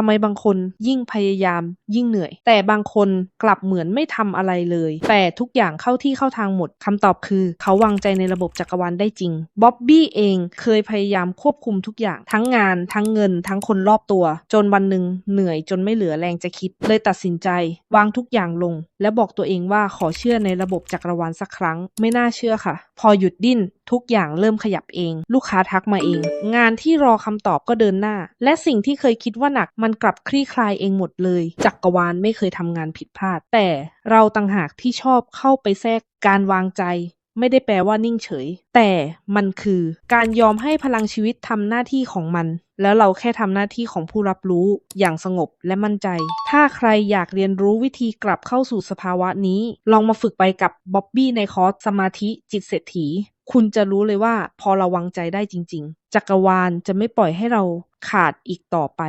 ทำไมบางคนยิ่งพยายามยิ่งเหนื่อย แต่บางคนกลับเหมือนไม่ทำอะไรเลย แต่ทุกอย่างเข้าที่เข้าทางหมดคำตอบคือ เขาวางใจในระบบจักรวาลได้จริงบ๊อบบี้เองเคยพยายามควบคุมทุกอย่าง ทั้งงาน ทั้งเงิน ทั้งคนรอบตัว จนวันหนึ่งเหนื่อยจนไม่เหลือแรงจะคิด เลยตัดสินใจ วางทุกอย่างลง และบอกตัวเองว่าขอเชื่อในระบบจักรวาลสักครั้ง ไม่น่าเชื่อค่ะ พอหยุดดิ้น ทุกอย่างเริ่มขยับเอง ลูกค้าทักมาเอง งานที่รอคำตอบก็เดินหน้า และสิ่งที่เคยคิดว่าหนักมันกลับคลี่คลายเองหมดเลย จักรวาลไม่เคยทำงานผิดพลาด แต่เราต่างหากที่ชอบเข้าไปแทรกการวางใจ ไม่ได้แปลว่านิ่งเฉย แต่มันคือการยอมให้พลังชีวิตทำหน้าที่ของมัน แล้วเราแค่ทำหน้าที่ของผู้รับรู้อย่างสงบและมั่นใจ ถ้าใครอยากเรียนรู้วิธีกลับเข้าสู่สภาวะนี้ ลองมาฝึกไปกับบ๊อบบี้ในคอร์สสมาธิจิตเศรษฐี คุณจะรู้เลยว่าพอเราวางใจได้จริง ๆ จักรวาลจะไม่ปล่อยให้เราขาดอีกต่อไป